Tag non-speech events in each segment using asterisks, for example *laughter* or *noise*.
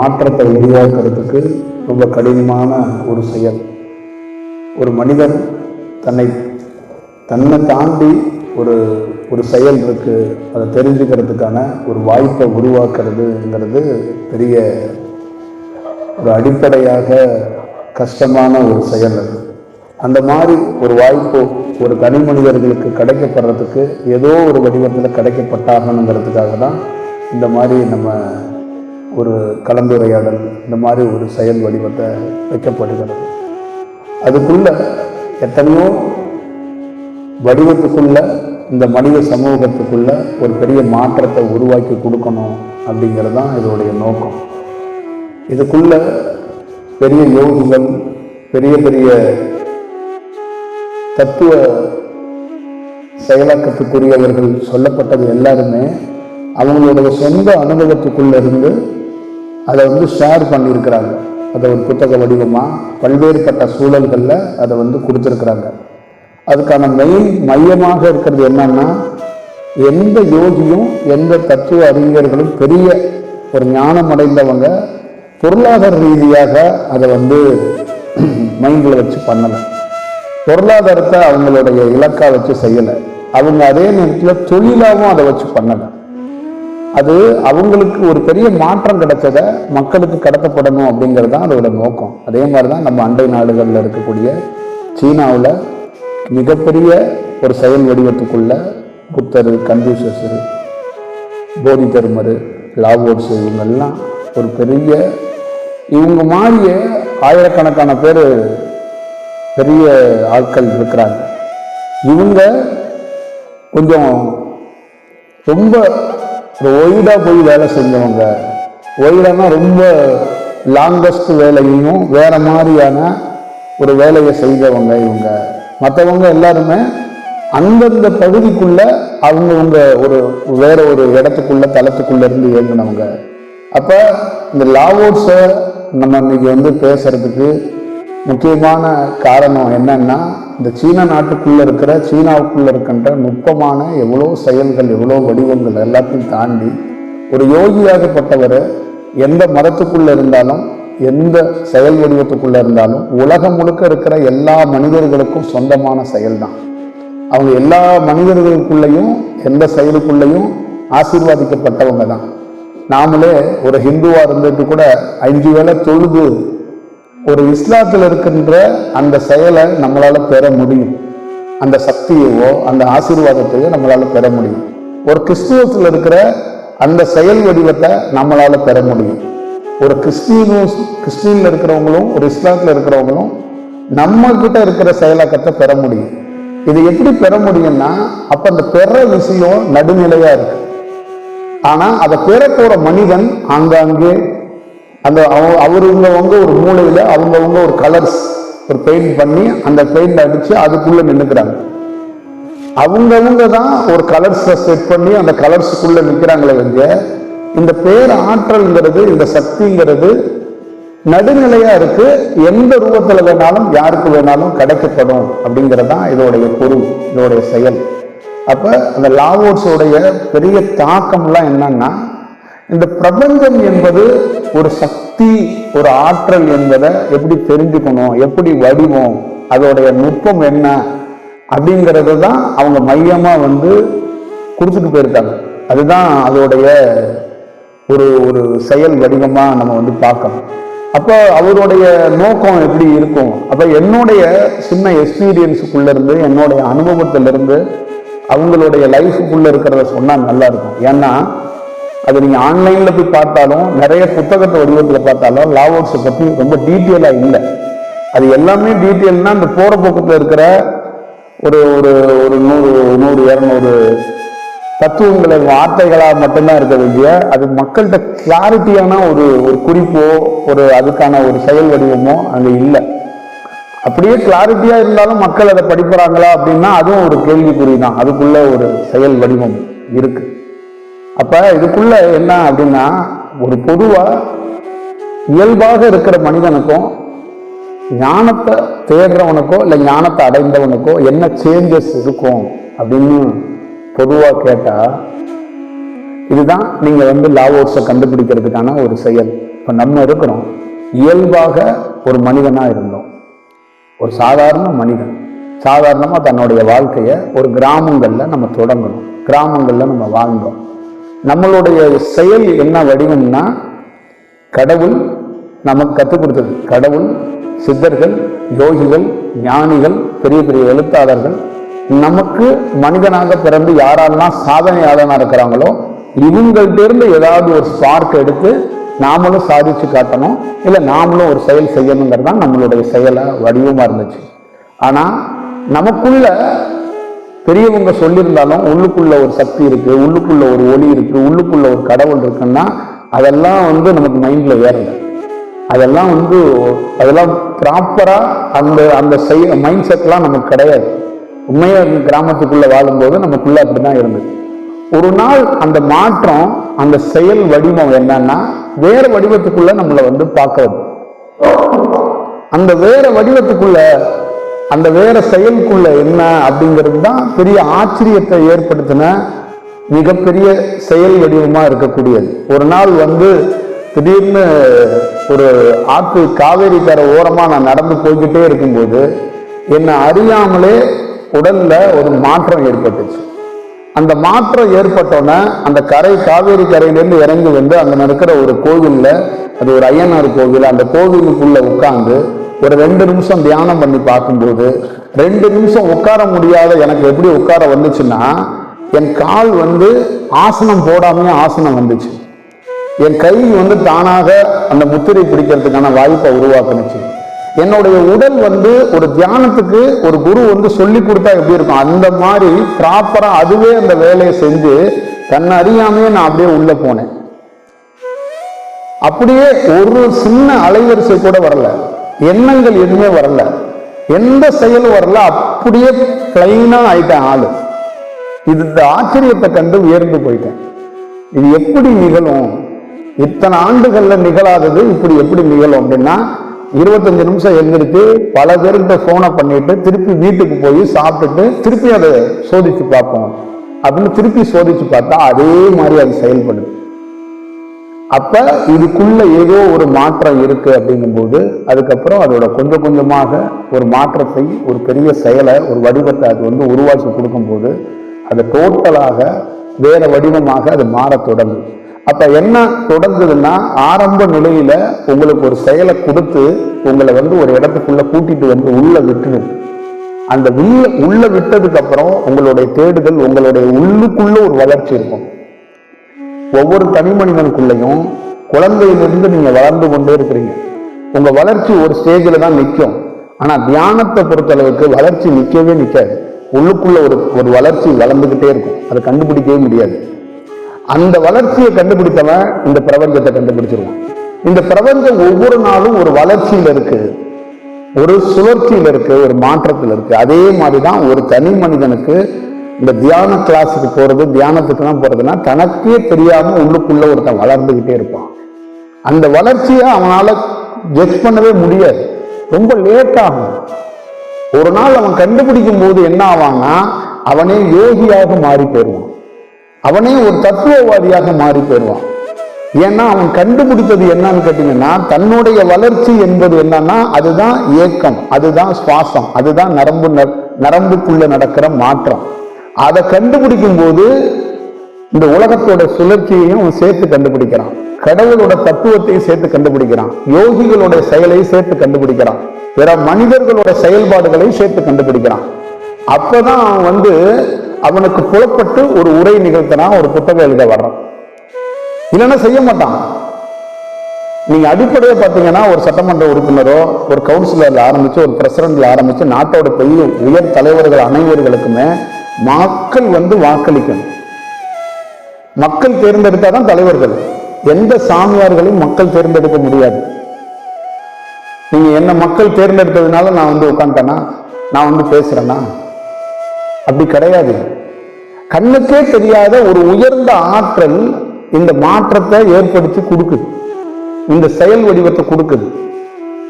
மாற்றத்தை உருவாக்குறதுக்கு ரொம்ப கடினமான ஒரு செயல். ஒரு மனிதன் தன்னை தன்னை தாண்டி ஒரு ஒரு செயல் இருக்குது அதை தெரிஞ்சுக்கிறதுக்கான ஒரு வாய்ப்பை உருவாக்குறதுங்கிறது பெரிய ஒரு அடிப்படையாக கஷ்டமான ஒரு செயல் அது. அந்த மாதிரி ஒரு வாய்ப்பு ஒரு தனி மனிதர்களுக்கு கிடைக்கப்படுறதுக்கு ஏதோ ஒரு வடிவத்தில் கிடைக்கப்பட்டாகணுங்கிறதுக்காக தான் இந்த மாதிரி நம்ம ஒரு கலந்துரையாடல் இந்த மாதிரி ஒரு செயல் வடிவத்தை வைக்கப்படுகிறது அதுக்குள்ள எத்தனையோ வடிவத்துக்குள்ள இந்த மனித சமூகத்துக்குள்ள ஒரு பெரிய மாற்றத்தை உருவாக்கி கொடுக்கணும் அப்படிங்கிறது தான் இதோடைய நோக்கம். இதுக்குள்ள பெரிய யோகிகள் பெரிய பெரிய தத்துவ செயலாக்கத்துக்குரியவர்கள் சொல்லப்பட்டது எல்லாருமே அவங்களுடைய சொந்த அனுபவத்துக்குள்ள இருந்து அதை வந்து ஷேர் பண்ணியிருக்கிறாங்க. அதை ஒரு புத்தக வடிவமாக பல்வேறுபட்ட சூழல்களில் அதை வந்து கொடுத்துருக்குறாங்க. அதுக்கான மெயின் மையமாக இருக்கிறது என்னன்னா எந்த யோகியும் எந்த தத்துவ அறிஞர்களும் பெரிய ஒரு ஞானம் அடைந்தவங்க பொருளாதார ரீதியாக அதை வந்து *clears throat* மைண்டில் வச்சு பண்ணலை. பொருளாதாரத்தை அவங்களுடைய இலக்காக வச்சு செய்யலை. அவங்க அதே நேரத்தில் தொழிலாகவும் அதை வச்சு பண்ணலை. அது அவங்களுக்கு ஒரு பெரிய மாற்றம் கிடைச்சதை மக்களுக்கு கடத்தப்படணும் அப்படிங்கிறது தான் அதோட நோக்கம். அதே மாதிரி தான் நம்ம அண்டை நாடுகளில் இருக்கக்கூடிய சீனாவில் மிகப்பெரிய ஒரு செயல் வடிவத்துக்குள்ள புத்தர் கன்ஃபியூஷஸ் போதி தர்மர் லாவோட்ஸ் இவங்கெல்லாம் ஒரு பெரிய இவங்க மாதிரியே ஆயிரக்கணக்கான பேர் பெரிய ஆட்கள் இருக்கிறாங்க. இவங்க கொஞ்சம் ரொம்ப ஒரு ஒய்டாக போய் வேலை செஞ்சவங்க ஒய்டானா ரொம்ப லாங்கஸ்ட் வேலையையும் வேறு மாதிரியான ஒரு வேலையை செய்தவங்க இவங்க. மற்றவங்க எல்லாருமே அந்தந்த பகுதிக்குள்ள அவங்கவுங்க ஒரு வேற ஒரு இடத்துக்குள்ள தளத்துக்குள்ள இருந்து இயங்கினவங்க. அப்போ இந்த லாவோட்ஸை நம்ம இன்னைக்கு வந்து பேசுறதுக்கு முக்கியமான காரணம் என்னன்னா இந்த சீன நாட்டுக்குள்ளே இருக்கிற சீனாவுக்குள்ளே இருக்கின்ற நுட்பமான எவ்வளோ செயல்கள் எவ்வளோ வடிவங்கள் எல்லாத்தையும் தாண்டி ஒரு யோகியாகப்பட்டவர் எந்த மரத்துக்குள்ளே இருந்தாலும் எந்த செயல் வடிவத்துக்குள்ளே இருந்தாலும் உலகம் முழுக்க இருக்கிற எல்லா மனிதர்களுக்கும் சொந்தமான செயல்தான். அவங்க எல்லா மனிதர்களுக்குள்ளேயும் எந்த செயலுக்குள்ளேயும் ஆசீர்வாதிக்கப்பட்டவங்க தான். நாமளே ஒரு ஹிந்துவாக இருந்துட்டு கூட அஞ்சு வேளை தொழுது ஒரு இஸ்லாத்தில் இருக்கின்ற அந்த செயலை நம்மளால் பெற முடியும். அந்த சக்தியையோ அந்த ஆசீர்வாதத்தையோ நம்மளால் பெற முடியும். ஒரு கிறிஸ்துவத்தில் இருக்கிற அந்த செயல் வடிவத்தை நம்மளால் பெற முடியும். ஒரு கிறிஸ்டியனும் கிறிஸ்டின்ல இருக்கிறவங்களும் ஒரு இஸ்லாத்தில் இருக்கிறவங்களும் நம்ம கிட்ட இருக்கிற செயலாக்கத்தை பெற முடியும். இது எப்படி பெற முடியும்னா அப்போ அந்த பெற விஷயம் நடுநிலையாக இருக்கு. ஆனால் அதை பெற போகிற மனிதன் ஆங்காங்கே அந்த அவ- அவருங்கவங்க ஒரு மூளையில் அவங்கவங்க ஒரு கலர்ஸ் ஒரு பெயிண்ட் பண்ணி அந்த பெயிண்ட் அடித்து அதுக்குள்ளே நின்னுக்கிறாங்க. அவங்கவுங்க தான் ஒரு கலர்ஸை செட் பண்ணி அந்த கலர்ஸுக்குள்ளே நிற்கிறாங்களே வந்து இந்த பேர் ஆற்றல்ங்கிறது இந்த சக்திங்கிறது நடுநிலையாக இருக்கு. எந்த ரூபத்தில் வேணாலும் யாருக்கு வேணாலும் கிடைக்கப்படும் அப்படிங்கிறது தான் இதோடைய பொருள் இதோடைய செயல். அப்போ அந்த லாவோட்ஸோடைய பெரிய தாக்கம்லாம் என்னன்னா இந்த பிரபஞ்சம் என்பது ஒரு சக்தி ஒரு ஆற்றல் என்பதை எப்படி தெரிஞ்சுக்கணும் எப்படி வடிவம் அதோடைய நுட்பம் என்ன அப்படிங்கிறது தான் அவங்க மையமாக வந்து கொடுத்துட்டு போயிருக்காங்க. அதுதான் அதோடைய ஒரு ஒரு செயல் வடிவமாக நம்ம வந்து பார்க்கணும். அப்போ அவருடைய நோக்கம் எப்படி இருக்கும்? அப்போ என்னுடைய சின்ன எக்ஸ்பீரியன்ஸுக்குள்ளேருந்து என்னுடைய அனுபவத்திலேருந்து அவங்களுடைய லைஃபுக்குள்ளே இருக்கிறத சொன்னால் நல்லாயிருக்கும் ஏன்னா அது நீங்கள் ஆன்லைனில் போய் பார்த்தாலும் நிறைய புத்தகத்தை வடிவத்தில் பார்த்தாலும் லாவோட்ஸை பற்றி ரொம்ப டீட்டெயிலாக இல்லை. அது எல்லாமே டீட்டெயில்னால் அந்த போகிற பக்கத்தில் இருக்கிற ஒரு ஒரு ஒரு நூறு நூறு இரநூறு தத்துவங்களை வார்த்தைகளாக மட்டும்தான் இருக்க வேண்டிய அது மக்கள்கிட்ட கிளாரிட்டியான ஒரு ஒரு குறிப்போ ஒரு அதுக்கான ஒரு செயல் வடிவமோ அங்கே இல்லை. அப்படியே கிளாரிட்டியாக இருந்தாலும் மக்கள் அதை படிக்கிறாங்களா அப்படின்னா அதுவும் ஒரு கேள்விக்குறி தான் அதுக்குள்ள ஒரு செயல் வடிவம் இருக்குது அப்போ இதுக்குள்ள என்ன அப்படின்னா ஒரு பொதுவாக இயல்பாக இருக்கிற மனிதனுக்கும் ஞானத்தை தேடுறவனுக்கோ இல்லை ஞானத்தை அடைந்தவனுக்கோ என்ன சேஞ்சஸ் இருக்கும் அப்படின்னு பொதுவாக கேட்டால் இதுதான் நீங்கள் வந்து லாவோர்ஸை கண்டுபிடிக்கிறதுக்கான ஒரு செயல். இப்போ நம்ம இருக்கிறோம் இயல்பாக ஒரு மனிதனாக இருந்தோம். ஒரு சாதாரண மனிதன். சாதாரணமாக தன்னுடைய வாழ்க்கையை ஒரு கிராமங்களில் நம்ம தொடங்கணும். கிராமங்களில் நம்ம வாழ்ந்தோம். நம்மளுடைய செயல் என்ன வடிவம்னா கடவுள் நமக்கு கற்றுக் கொடுத்தது. கடவுள் சித்தர்கள் யோகிகள் ஞானிகள் பெரிய பெரிய எழுத்தாளர்கள். நமக்கு மனிதனாக பிறந்து யாரெல்லாம் சாதனையாளனாக இருக்கிறாங்களோ இவங்கள்டிருந்து ஏதாவது ஒரு ஸ்பார்க் எடுத்து நாமளும் சாதிச்சு காட்டணும். இல்லை நாமளும் ஒரு செயல் செய்யணுங்கிறது தான் நம்மளுடைய செயலை வடிவமாக இருந்துச்சு. ஆனால் நமக்குள்ள பெரியவங்க சொல்லியிருந்தாலும் உள்ளுக்குள்ள ஒரு சக்தி இருக்கு உள்ளுக்குள்ள ஒரு ஒளி இருக்கு உள்ளுக்குள்ள ஒரு கடவுள் இருக்குன்னா அதெல்லாம் வந்து நமக்கு மைண்ட்ல ஏறல அதெல்லாம் வந்து அதெல்லாம் ப்ராப்பரா அந்த அந்த செய் மைண்ட் செட்லாம் நமக்கு கிடையாது. உண்மையா கிராமத்துக்குள்ள வாழும்போது நமக்குள்ள அப்படிதான் இருந்தது. ஒரு நாள் அந்த மாற்றம் அந்த செயல் வடிவம் என்னன்னா வேற வடிவத்துக்குள்ள நம்மளை வந்து பார்க்கறது. அந்த வேற வடிவத்துக்குள்ள அந்த வேற செயலுக்குள்ள என்ன அப்படிங்கிறது தான் பெரிய ஆச்சரியத்தை ஏற்படுத்தின மிகப்பெரிய செயல் வடிவமாக இருக்கக்கூடியது. ஒரு நாள் வந்து திடீர்னு ஒரு ஆற்று காவேரி கரை ஓரமாக நான் நடந்து போய்கிட்டே இருக்கும்போது என்னை அறியாமலே உடலில் ஒரு மாற்றம் ஏற்பட்டுச்சு. அந்த மாற்றம் ஏற்பட்டோன்னே அந்த கரை காவேரி கரையிலேருந்து இறங்கி வந்து அங்கே நடக்கிற ஒரு கோவிலில் அது ஒரு ஐயனார் கோவில் அந்த கோவிலுக்குள்ளே உட்கார்ந்து ஒரு ரெண்டு நிமிஷம் தியானம் பண்ணி பார்க்கும்போது ரெண்டு நிமிஷம் உட்கார முடியாத எனக்கு எப்படி உட்கார வந்துச்சுன்னா என் கால் வந்து ஆசனம் போடாமையே ஆசனம் வந்துச்சு. என் கை வந்து தானாக அந்த முத்திரை பிடிக்கிறதுக்கான வாய்ப்பை உருவாக்குனுச்சு. என்னுடைய உடல் வந்து ஒரு தியானத்துக்கு ஒரு குரு வந்து சொல்லி கொடுத்தா எப்படி இருக்கும்? அந்த மாதிரி ப்ராப்பராக அதுவே அந்த வேலையை செஞ்சு தன்னை அறியாமையே நான் அப்படியே உள்ள போனேன். அப்படியே ஒரு சின்ன அலைவரிசை கூட வரல. எண்ணங்கள் எதுவுமே வரல. எந்த செயலும் வரல. அப்படியே பிளைனா ஆயிட்டேன் ஆளு. இது இந்த ஆச்சரியத்தை கண்டு உயர்ந்து போயிட்டேன். இது எப்படி நிகழும்? இத்தனை ஆண்டுகள்ல நிகழாதது இப்படி எப்படி நிகழும் அப்படின்னா இருபத்தஞ்சு நிமிஷம் எழுந்திருக்கு பல பேர்கிட்ட போனை பண்ணிட்டு திருப்பி வீட்டுக்கு போய் சாப்பிட்டுட்டு திருப்பி அதை சோதிச்சு பார்ப்போம். அப்படின்னு திருப்பி சோதிச்சு பார்த்தா அதே மாதிரி அது செயல்படுது. அப்ப இதுக்குள்ள ஏதோ ஒரு மாற்றம் இருக்கு அப்படிங்கும்போது அதுக்கப்புறம் அதோட கொஞ்சம் கொஞ்சமாக ஒரு மாற்றத்தை ஒரு பெரிய செயலை ஒரு வடிவத்தை அது வந்து உருவாக்கி கொடுக்கும்போது அது டோட்டலாக வேற வடிவமாக அது மாறத் தொடங்கும். அப்ப என்ன தொடங்குதுன்னா ஆரம்ப நிலையில உங்களுக்கு ஒரு செயலை கொடுத்து உங்களை வந்து ஒரு இடத்துக்குள்ள கூட்டிட்டு வந்து உள்ள விட்டுடும் அந்த உள்ள உள்ள விட்டதுக்கு அப்புறம் உங்களுடைய தேடுதல் உங்களுடைய உள்ளுக்குள்ள ஒரு வளர்ச்சி இருக்கும். ஒவ்வொரு தனி மனிதனுக்குள்ளேயும் குழந்தையிலிருந்து நீங்கள் வளர்ந்து கொண்டே இருக்கிறீங்க. உங்கள் வளர்ச்சி ஒரு ஸ்டேஜில் தான் நிற்கும் ஆனால் தியானத்தை பொறுத்தளவுக்கு வளர்ச்சி நிற்கவே நிற்காது உள்ளுக்குள்ள ஒரு ஒரு வளர்ச்சி வளர்ந்துக்கிட்டே இருக்கும். அதை கண்டுபிடிக்கவே முடியாது. அந்த வளர்ச்சியை கண்டுபிடித்தவன் இந்த பிரபஞ்சத்தை கண்டுபிடிச்சிருவான். இந்த பிரபஞ்சம் ஒவ்வொரு நாளும் ஒரு வளர்ச்சியில இருக்கு. ஒரு சுழற்சியில் இருக்கு ஒரு மாற்றத்தில் இருக்கு. அதே மாதிரி தான் ஒரு தனி மனிதனுக்கு இந்த தியான கிளாஸுக்கு போகிறது தியானத்துக்குலாம் போகிறதுனா தனக்கே தெரியாமல் உள்ளுக்குள்ளே ஒருத்தன் வளர்ந்துக்கிட்டே இருப்பான். அந்த வளர்ச்சியை அவனால் ஜட்ஜ் பண்ணவே முடியாது. ரொம்ப லேட் ஆகும். ஒரு நாள் அவன் கண்டுபிடிக்கும் போது என்ன ஆவான்னா அவனே யோகியாக மாறி போயிடுவான். அவனே ஒரு தத்துவவாதியாக மாறி போயிடுவான். ஏன்னா அவன் கண்டுபிடித்தது என்னன்னு கேட்டீங்கன்னா தன்னுடைய வளர்ச்சி என்பது என்னன்னா அதுதான் ஏக்கம் அதுதான் சுவாசம் அதுதான் நரம்பு ந- நரம்புக்குள்ள நடக்கிற மாற்றம். அதை கண்டுபிடிக்கும் போது இந்த உலகத்தோட சுழற்சியையும் சேர்த்து கண்டுபிடிக்கிறான். கடவுளோட தத்துவத்தையும் சேர்த்து கண்டுபிடிக்கிறான். யோகிகளோட செயலையும் சேர்த்து கண்டுபிடிக்கிறான். பிற மனிதர்களோட செயல்பாடுகளையும் சேர்த்து கண்டுபிடிக்கிறான். அப்பதான் அவன் வந்து அவனுக்கு புலப்பட்டு ஒரு உரை நிகழ்த்தினான் ஒரு புத்தகம் எழுத வர்றான். இல்லைன்னா செய்ய மாட்டான். நீங்க அடிப்படையை பார்த்தீங்கன்னா ஒரு சட்டமன்ற உறுப்பினரோ ஒரு கவுன்சிலர்ல ஆரம்பிச்சு ஒரு பிரசிடண்ட்ல ஆரம்பிச்சு நாட்டோட பெரிய உயர் தலைவர்கள் அனைவர்களுக்குமே மக்கள் வந்து வாக்களிக்கணும். மக்கள் தேர்ந்தெடுத்தாதான் தலைவர்கள். எந்த சாமியார்களையும் மக்கள் தேர்ந்தெடுக்க முடியாது. நீங்க என்ன மக்கள் தேர்ந்தெடுத்ததுனால நான் வந்து உட்காந்துட்டேனா நான் வந்து பேசுறேனா? அப்படி கிடையாது. கண்ணுக்கே தெரியாத ஒரு உயர்ந்த ஆற்றல் இந்த மாற்றத்தை ஏற்படுத்தி கொடுக்குது. இந்த செயல் வடிவத்தை கொடுக்குது.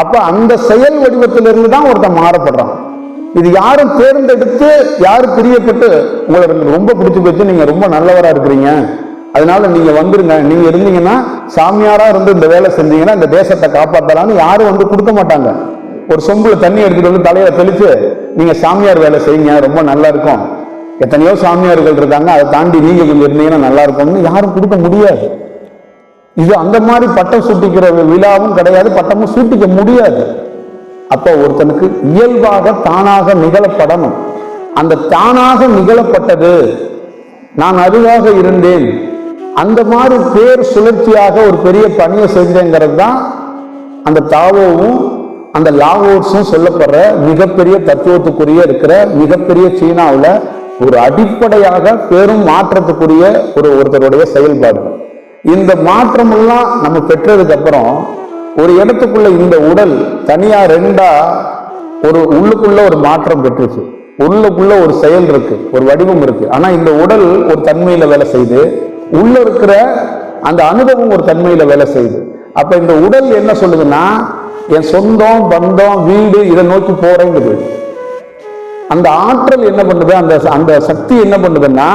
அப்ப அந்த செயல் வடிவத்திலிருந்து தான் ஒருத்தன் மாறப்படுறான். இது யாரும் தேர்ந்தெடுத்து யாரும் பிரியப்பட்டு உங்களை ரொம்ப பிடிச்சி போச்சு நீங்க ரொம்ப நல்லவரா இருக்கிறீங்க. அதனால நீங்க வந்துருங்க. நீங்க இருந்தீங்கன்னா சாமியாரா இருந்து இந்த வேலை செஞ்சீங்கன்னா இந்த தேசத்தை காப்பாத்தலாம்னு யாரும் வந்து கொடுக்க மாட்டாங்க. ஒரு சொம்புல தண்ணி எடுத்துட்டு வந்து தலையில தெளிச்சு நீங்க சாமியார் வேலை செய்யுங்க ரொம்ப நல்லா இருக்கும். எத்தனையோ சாமியார்கள் இருக்காங்க அதை தாண்டி நீங்க கொஞ்சம் இருந்தீங்கன்னா நல்லா இருக்கும்னு யாரும் கொடுக்க முடியாது. இது அந்த மாதிரி பட்டம் சூட்டிக்கிற விழாவும் கிடையாது பட்டமும் சூட்டிக்க முடியாது. அப்போ ஒருத்தனுக்கு இயல்பாக தானாக நிகழப்படணும். அந்த தானாக நிகழப்பட்டது நான் அருகாக இருந்தேன். அந்த மாதிரி பேர் சுழற்சியாக ஒரு பெரிய பணியை செஞ்சேங்கிறது தான் அந்த தாவோவும் அந்த லாவோர்ஸும் சொல்லப்படுற மிகப்பெரிய தத்துவத்துக்குரிய இருக்கிற மிகப்பெரிய சீனாவில் ஒரு அடிப்படையாக பெரும் மாற்றத்துக்குரிய ஒரு ஒருத்தருடைய செயல்பாடு. இந்த மாற்றமெல்லாம் நம்ம பெற்றதுக்கு அப்புறம் ஒரு இடத்துக்குள்ள இந்த உடல் தனியா ரெண்டா ஒரு உள்ளுக்குள்ள ஒரு மாற்றம் பெற்றுச்சு. உள்ளுக்குள்ள ஒரு செயல் இருக்கு ஒரு வடிவம் இருக்கு. ஆனா இந்த உடல் ஒரு தன்மையில வேலை செய்து உள்ள இருக்கிற அந்த அனுபவம் ஒரு தன்மையில வேலை செய்யுது அப்ப இந்த உடல் என்ன சொல்லுதுன்னா என் சொந்தம் பந்தம் வீடு இதை நோக்கி போறேங்குது. அந்த ஆற்றல் என்ன பண்ணுது? அந்த அந்த சக்தி என்ன பண்ணுதுன்னா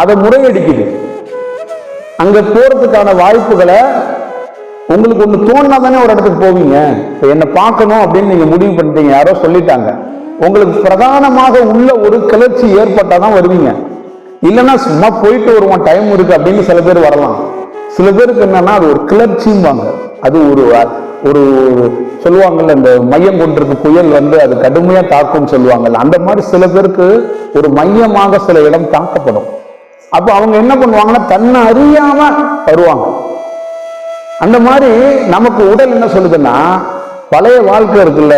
அதை முறையடிக்குது. அங்க போறதுக்கான வாய்ப்புகளை உங்களுக்கு ஒன்று தோணுனா தானே ஒரு இடத்துக்கு போவீங்க. இப்போ என்னை பார்க்கணும் அப்படின்னு நீங்கள் முடிவு பண்ணிட்டீங்க. யாரோ சொல்லிட்டாங்க. உங்களுக்கு பிரதானமாக உள்ள ஒரு கிளர்ச்சி ஏற்பட்டால் தான் வருவீங்க. இல்லைன்னா சும்மா போயிட்டு வருவோம். டைம் இருக்கு அப்படின்னு சில பேர் வரலாம். சில பேருக்கு என்னன்னா அது ஒரு கிளர்ச்சிம்பாங்க. அது ஒரு ஒரு சொல்லுவாங்கல்ல இந்த மையம் கொண்டிருக்கு புயல் வந்து அது கடுமையா தாக்கும்னு சொல்லுவாங்கல்ல. அந்த மாதிரி சில பேருக்கு ஒரு மையமாக சில இடம் தாக்கப்படும். அப்போ அவங்க என்ன பண்ணுவாங்கன்னா தன்னை அறியாம வருவாங்க. அந்த மாதிரி நமக்கு உடல் என்ன சொல்லுதுன்னா பழைய வாழ்க்கை இருக்குல்ல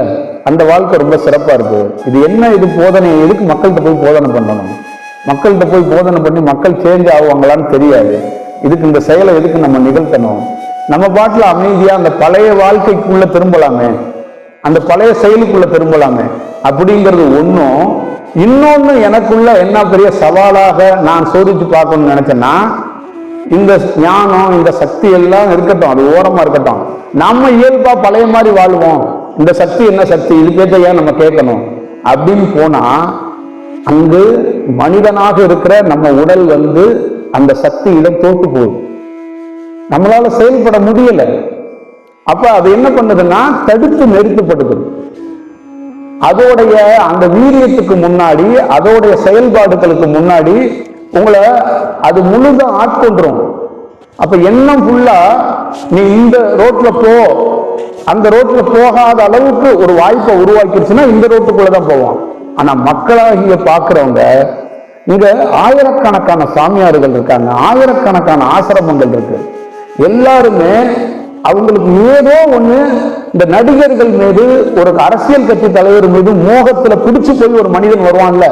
அந்த வாழ்க்கை ரொம்ப சிறப்பாக இருக்கு. இது என்ன இது போதனை எதுக்கு மக்கள்கிட்ட போய் போதனை பண்ணணும்? மக்கள்கிட்ட போய் போதனை பண்ணி மக்கள் சேஞ்ச் ஆகுவாங்களான்னு தெரியாது. இதுக்கு இந்த செயலை எதுக்கு நம்ம நிகழ்த்தணும்? நம்ம பாட்டில் அமைதியாக அந்த பழைய வாழ்க்கைக்குள்ளே திரும்பலாமே. அந்த பழைய செயலுக்குள்ளே திரும்பலாமே. அப்படிங்கிறது ஒன்றும் இன்னொன்று எனக்குள்ள என்ன பெரிய சவாலாக நான் சோதித்து பார்க்கணும்னு நினச்சேன்னா இந்த ஞானம் இந்த சக்தி எல்லாம் இருக்கட்டும் அது ஓரமா இருக்கட்டும். நம்ம இயல்பா பழைய மாதிரி வாழ்வோம். இந்த சக்தி என்ன சக்தி? இது ஏன் நம்ம கேட்கணும்? அப்படின்னு போனா அங்கு மனிதனாக இருக்கிற நம்ம உடல் வந்து அந்த சக்தியிடம் தோற்று போகுது. நம்மளால செயல்பட முடியல. அப்ப அது என்ன பண்ணுதுன்னா தடுத்து நிறுத்தப்படுது. அதோடைய அந்த வீரியத்துக்கு முன்னாடி அதோடைய செயல்பாடுகளுக்கு முன்னாடி உங்களை அது முழுதும் ஆட்கொண்டுரும் அப்ப எண்ணம் ஃபுல்லா நீ இந்த ரோட்ல போ. அந்த ரோட்ல போகாத அளவுக்கு ஒரு வாய்ப்பை உருவாக்கிடுச்சுன்னா இந்த ரோட்டுக்குள்ள தான் போவான். ஆனா மக்களாகிய பாக்குறவங்க இங்க ஆயிரக்கணக்கான சாமியார்கள் இருக்காங்க ஆயிரக்கணக்கான ஆசிரமங்கள் இருக்கு. எல்லாருமே அவங்களுக்கு ஏதோ ஒண்ணு இந்த நடிகர்கள் மீது ஒரு அரசியல் கட்சி தலைவர் மீது மோகத்துல பிடிச்சு போய் ஒரு மனிதன் வருவான்ல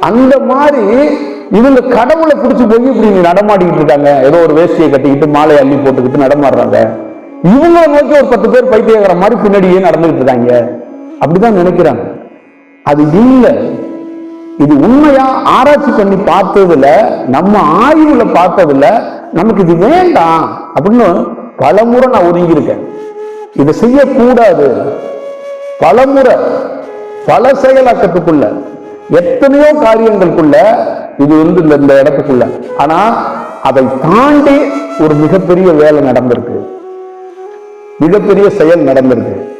அந்த மாதிரி இவங்க கடவுளை பிடிச்சி போய் இப்படி நடமாடிக்கிட்டு இருக்காங்க. ஏதோ ஒரு வேஷ்டியை கட்டிக்கிட்டு மாலை அள்ளி போட்டுக்கிட்டு நடமாடுறாங்க. இவங்களை நோக்கி ஒரு பத்து பேர் பைத்தியங்கிற மாதிரி பின்னாடியே நடந்துகிட்டு இருக்காங்க. அப்படிதான் நினைக்கிறாங்க. அது இல்லை. இது உண்மையா ஆராய்ச்சி பண்ணி பார்த்ததுல நம்ம ஆய்வுல பார்த்ததுல நமக்கு இது வேண்டாம் அப்படின்னு பலமுறை நான் ஒதுங்கியிருக்கேன். இதை செய்யக்கூடாது. பலமுறை பல செயலாக்கத்துக்குள்ள. எத்தனையோ காரியங்களுக்குள்ள இது வந்து இந்த இந்த இடத்துக்குள்ள. ஆனா அதை தாண்டி ஒரு மிகப்பெரிய வேலை நடந்திருக்கு. மிகப்பெரிய செயல் நடந்திருக்கு.